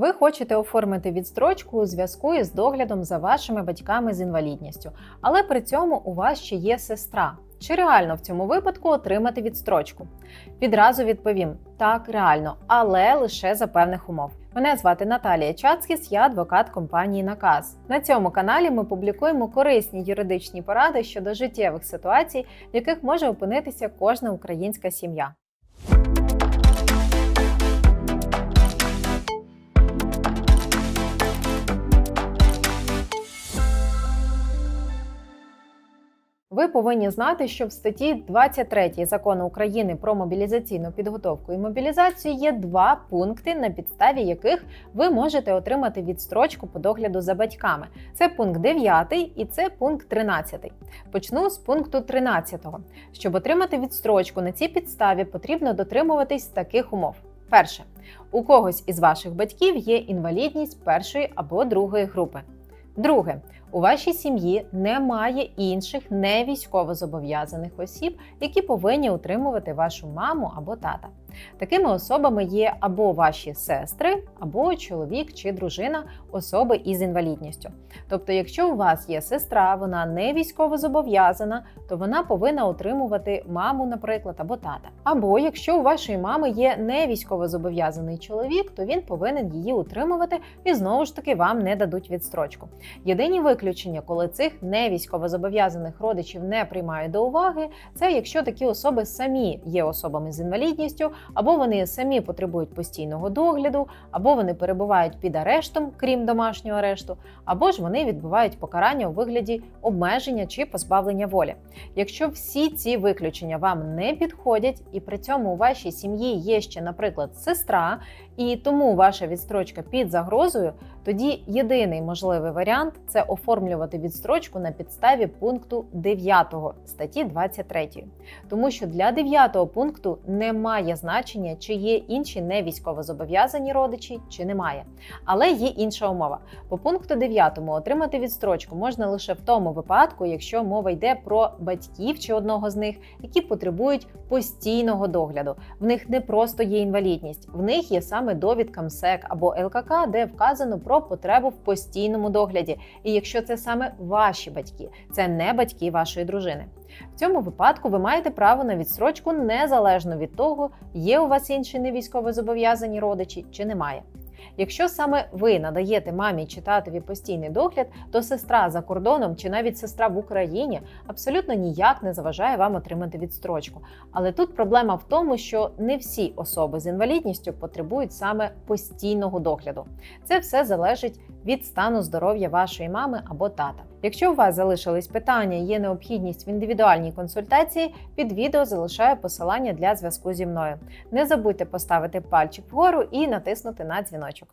Ви хочете оформити відстрочку у зв'язку із доглядом за вашими батьками з інвалідністю, але при цьому у вас ще є сестра. Чи реально в цьому випадку отримати відстрочку? Відразу відповім: так, реально, але лише за певних умов. Мене звати Наталія Чацкіс, я адвокат компанії Наказ. На цьому каналі ми публікуємо корисні юридичні поради щодо життєвих ситуацій, в яких може опинитися кожна українська сім'я. Ви повинні знати, що в статті 23 закону України про мобілізаційну підготовку і мобілізацію є два пункти, на підставі яких ви можете отримати відстрочку по догляду за батьками. Це пункт 9 і це пункт 13. Почну з пункту 13. Щоб отримати відстрочку на цій підставі, потрібно дотримуватись таких умов. Перше, у когось із ваших батьків є інвалідність першої або другої групи. Друге, у вашій сім'ї немає інших не військовозобов'язаних осіб, які повинні утримувати вашу маму або тата. Такими особами є або ваші сестри, або чоловік чи дружина особи із інвалідністю. Тобто, якщо у вас є сестра, вона не військовозобов'язана, то вона повинна утримувати маму, наприклад, або тата. Або якщо у вашої мами є не військовозобов'язаний чоловік, то він повинен її утримувати і знову ж таки вам не дадуть відстрочку. Єдині виключення, коли цих не військовозобов'язаних родичів не приймають до уваги, це якщо такі особи самі є особами з інвалідністю, або вони самі потребують постійного догляду, або вони перебувають під арештом, крім домашнього арешту, або ж вони відбувають покарання у вигляді обмеження чи позбавлення волі. Якщо всі ці виключення вам не підходять, і при цьому у вашій сім'ї є ще, наприклад, сестра, і тому ваша відстрочка під загрозою, тоді єдиний можливий варіант це оформлювати відстрочку на підставі пункту 9 статті 23. Тому що для 9 пункту немає значення, чи є інші не військовозобов'язані родичі, чи немає. Але є інша умова. По пункту 9 отримати відстрочку можна лише в тому випадку, якщо мова йде про батьків чи одного з них, які потребують постійного догляду. В них не просто є інвалідність, в них є саме довідка МСЕК або ЛКК, де вказано про потребу в постійному догляді. І якщо це саме ваші батьки, це не батьки вашої дружини. В цьому випадку ви маєте право на відсрочку незалежно від того, є у вас інші невійськовозобов'язані родичі чи немає. Якщо саме ви надаєте мамі чи татові постійний догляд, то сестра за кордоном чи навіть сестра в Україні абсолютно ніяк не заважає вам отримати відстрочку. Але тут проблема в тому, що не всі особи з інвалідністю потребують саме постійного догляду. Це все залежить від стану здоров'я вашої мами або тата. Якщо у вас залишились питання, є необхідність в індивідуальній консультації, під відео залишаю посилання для зв'язку зі мною. Не забудьте поставити пальчик вгору і натиснути на дзвіночок.